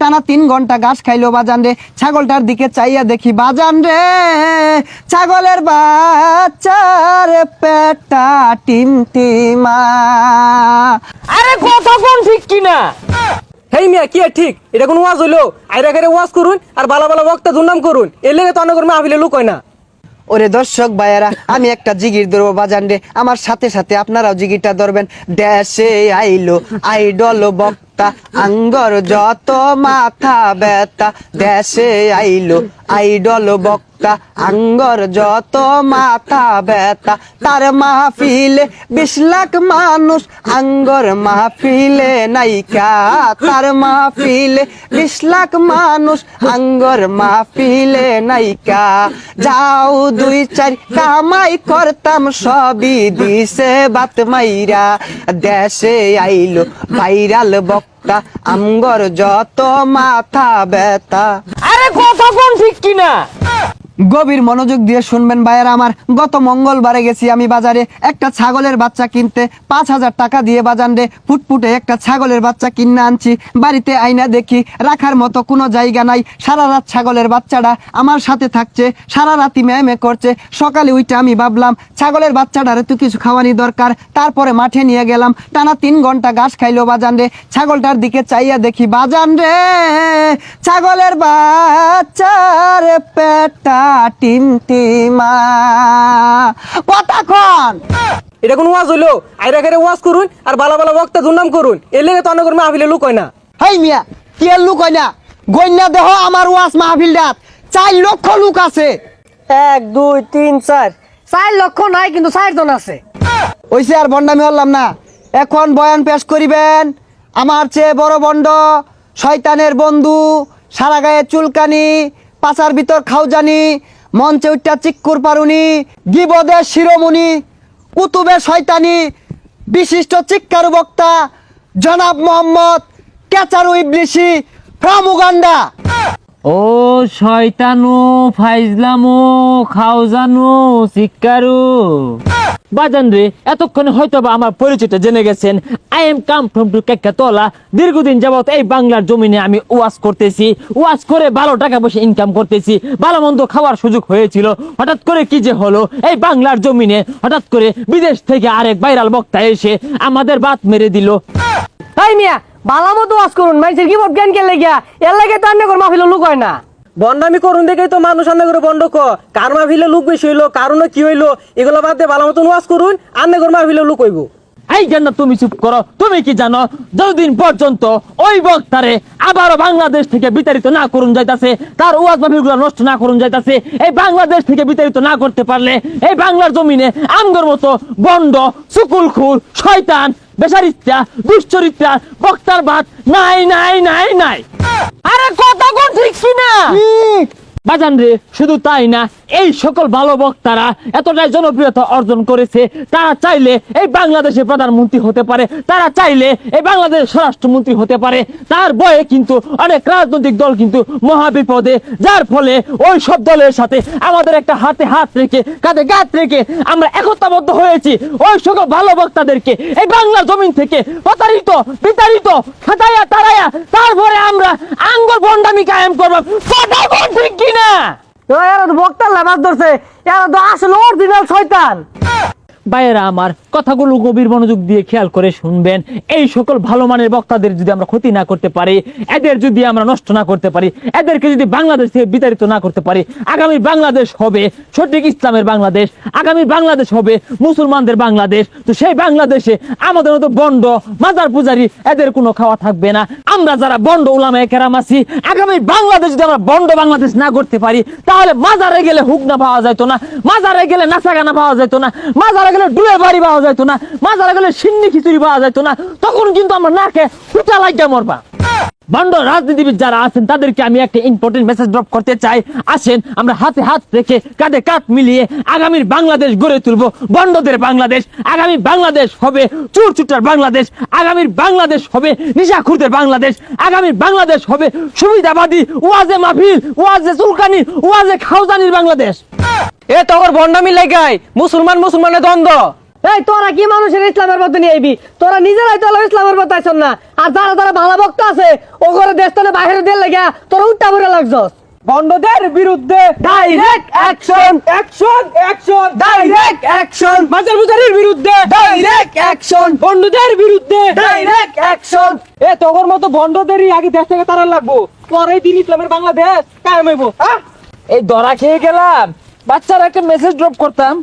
টানা তিন ঘণ্টা ঘাস খাইলো বাজান রে। ছাগলটার দিকে চাইয়া দেখি বাজান রে ছাগলের বাচ্চার পেটা টিম টিমা আরে কথা কোন ঠিক কিনা? হেই মিয়া কি ঠিক? এটা কোন ওয়াজ হইল? আইরা খাইরে ওয়াজ করুন আর বালা বালা বক্তা দুর্নাম করুন। এর লেগে তো অনেক মাহফিলে লুক হয় না। ওরে দর্শক ভাইয়েরা আমি একটা জিগির ধরবো বাজান রে। আমার সাথে সাথে আপনারাও জিগিরটা ধরবেন। দেশে আইলো আইডল বক্তা আঙ্গর যত মাথা ব্যথা দেশে আইলো আইডল বক্তা আঙ্গর যত মাথা ব্যথা, তার মাহফিলে বিশ লাখ মানুষ আঙ্গর মাহফিলে নাইকা তার মাহফিলে বিশ লাখ মানুষ আঙ্গর মাহফিলে নাইকা যাও দুই চার, কামাই করতাম সবই দিছে বাত মাইরা। দেশে আইলো ভাইরাল বক্তা আমগর যত মাথা ব্যথা। আরে কথা কোন ঠিক কিনা? গভীর মনোযোগ দিয়ে শুনবেন, ভাইয়েরা, আমার গত মঙ্গলবারে গেছি আমি বাজারে। একটা ছাগলের বাচ্চা কিনতে পাঁচ হাজার টাকা দিয়ে বাজান রে। ফুটফুটে একটা ছাগলের বাচ্চা কিনে আনছি। বাড়িতে আইনা দেখি, রাখার মতো কোনো জায়গা নাই। সারা রাত ছাগলের বাচ্চাটা আমার সাথে থাকছে, সারা রাতি ম্যামে করছে। সকালে উইটা আমি ভাবলাম, ছাগলের বাচ্চাটারে তো কিছু খাওয়ানি দরকার। তারপরে মাঠে নিয়ে গেলাম। টানা তিন ঘণ্টা ঘাস খাইলো বাজান রে। ছাগলটার দিকে চাইয়া দেখি, বাজান রে ছাগলের বাচ্চার পেটা টিম টিমা কতক্ষণ এটা কোন ওয়াজ হইল? আইরা খাইরে ওয়াজ করুন আর বালা বালা বক্তা দুর্নাম করুন। এর লেগে তো অনেক মাহফিলে লুক হয় না। হাই মিয়া কি আর লোক হয় না? গন্যা দেহ আমার ওয়াস মাহফিল ডাত চার লক্ষ লোক আছে। এক দুই তিন চার। চার লক্ষ নাই কিন্তু চারজন আছে। ওইসে আর বন্ডামি হলাম না। এখন বয়ান পেশ করিবেন। আমার চেয়ে বড় বন্ড শয়তানের বন্ধু সারা গায়ে চুলকানি পাচার ভিতর খাউজানি, মঞ্চে উঠটা চিক্কুর পারুনি গিবদের শিরোমণি, কুতুবে শয়তানি, বিশিষ্ট চিক্কার বক্তা, জনাব মোহাম্মদ কেচারু ইবলিশি ফ্রম উগান্ডা। ও শয়তানু, ফাইজলামু খাওজানু শিকারু বাজান রে, এতক্ষণে হয়তো বা আমার পরিচয়টা জেনে গেছেন I am come from to দীর্ঘদিন যাবত এই বাংলার জমিনে আমি করতেছি করে ভালো টাকা পয়সা ইনকাম করতেছি, ভালো মন্দ খাওয়ার সুযোগ হয়েছিল। হঠাৎ করে কি যে হলো, এই বাংলার জমিনে হঠাৎ করে বিদেশ থেকে আরেক ভাইরাল বক্তা এসে আমাদের বাত মেরে দিল। তাই মিয়া ভালো মতো ওয়াজ করুন, মানুষের কি জ্ঞান কে লেগিয়া? এর লাগে তো অনেক মাহফিলে হয় না। বন্ডামি করুন দেখেই তো মানুষ আন্না করে বন্ড ক কার মাহফিলে লুক বেশি হইল, কারণ কি হইল, এগুলো বাদ দিয়ে ভালো মতন ওয়াজ করুন আন্না করে মাহফিলে লুক হইব। এই জন্য তুমি চুপ করো, তুমি কি জানো, যতদিন পর্যন্ত ওই বক্তারে আবারও বাংলাদেশ থেকে বিতাড়িত না করুন যাইতাছে, তার ওয়াজ মাহফিলগুলো নষ্ট না করুন যাইতাছে, এই বাংলাদেশ থেকে বিতাড়িত না করতে পারলে এই বাংলার জমিনে আমগর মতো বন্ড সুকুলখুর শয়তান বেসারিত্রা দুশ্চরিত্রা বক্তার বাদ নাই নাই নাই নাই। আরে কথা কোন ঠিক কিনা বাজান রে, শুধু তাই না, এই সকল ভালো বক্তারা এতটাই জনপ্রিয়তা অর্জন করেছে, তারা চাইলে এই বাংলাদেশের প্রধানমন্ত্রী হতে পারে, তারা চাইলে এই বাংলাদেশের স্বরাষ্ট্রমন্ত্রী হতে পারে, তার বয়ে কিন্তু অনেক রাজনৈতিক দল কিন্তু মহাবিপদে, যার ফলে ওই সব দলের সাথে আমাদের একটা হাতে হাত রেখে, কাঁধে গাত রেখে আমরা একতাবদ্ধ হয়েছি, ওই সকল ভালো বক্তাদেরকে এই বাংলা জমিন থেকে প্রতারিত, বিতাড়িত খাতায়া তারায়া তারপরে আমরা আঙ্গর বন্ডামি কায়েম করব কোন? ঠিক কিনা এরা তো বক্তার লাভ ধরছে। এরা তো আসলে অরিজিনাল শয়তান। ভাইয়েরা আমার কথাগুলো গভীর মনোযোগ দিয়ে খেয়াল করে শুনবেন। এই সকল ভালো মানের বক্তাদের যদি আমরা ক্ষতি না করতে পারি এদের যদি আমরা নষ্ট না করতে পারি এদেরকে যদি বাংলাদেশ থেকে বিতাড়িত না করতে পারি আগামী বাংলাদেশ হবে সঠিক ইসলামের বাংলাদেশ আগামী বাংলাদেশ হবে মুসলমানদের বাংলাদেশ। তো সেই বাংলাদেশে আমাদের মতো বন্ড মাজার পূজারি এদের কোনো খাওয়া থাকবে না। আমরা যারা বন্ড উলামে কেরাম আছি, আগামী বাংলাদেশ যদি আমরা বন্ড বাংলাদেশ না করতে পারি, তাহলে মাজারে গেলে হুক না পাওয়া যেত না, মাজারে গেলে নাচাগানা পাওয়া যেত না, মাজারে গেলে ডুলে বাড়ি পাওয়া যেত না, মাজারে গেলে সিন্নি খিচুড়ি পাওয়া যেত না, তখন কিন্তু আমরা নাকে হুটা লাগিয়ে মরবা। বন্ড রাজনীতিবিদ যারা আছেন, তাদেরকে আমি একটা ইম্পর্টেন্ট মেসেজ ড্রপ করতে চাই। আসেন, আমরা হাতে হাত রেখে কাঁধে কাঁধ মিলিয়ে আগামীর বাংলাদেশ গড়ে তুলবো। বন্ডদের বাংলাদেশ, আগামী বাংলাদেশ হবে চুর চুটার বাংলাদেশ, আগামীর বাংলাদেশ হবে নিশাখুরদের বাংলাদেশ, আগামীর বাংলাদেশ হবে সুবিধাবাদী, ওয়াজে মাহফিল, ওয়াজে চুলকানি, ওয়াজে খাওজানির বাংলাদেশ। এ তখন বন্ডামি লাগাই মুসলমান মুসলমানের দ্বন্দ্ব। এই তোরা কি মানুষের ইসলামের মধ্যে নিয়ে আইবি? তোরা নিজেরাই তো ইসলামের মধ্যে আইছন না। আর যারা যারা ভালো ভক্ত আছে ও করে দেশ তো বাইরে দিয়ে লেগে তোরা উল্টা ভরে লাগছস। বন্ধদের বিরুদ্ধে direct action action action direct action বাজার বুজারির বিরুদ্ধে ডাইরেক্ট অ্যাকশন বন্ধুদের বিরুদ্ধে ডাইরেক্ট অ্যাকশন এ তোর মতো বন্ধদেরই আগে দেশ থেকে তারা লাগবো। পরে দিন ইসলামের বাংলাদেশ কায়েম হইব। এই ধরা খেয়ে গেলাম। বাচ্চারা একটা মেসেজ ড্রপ করতাম।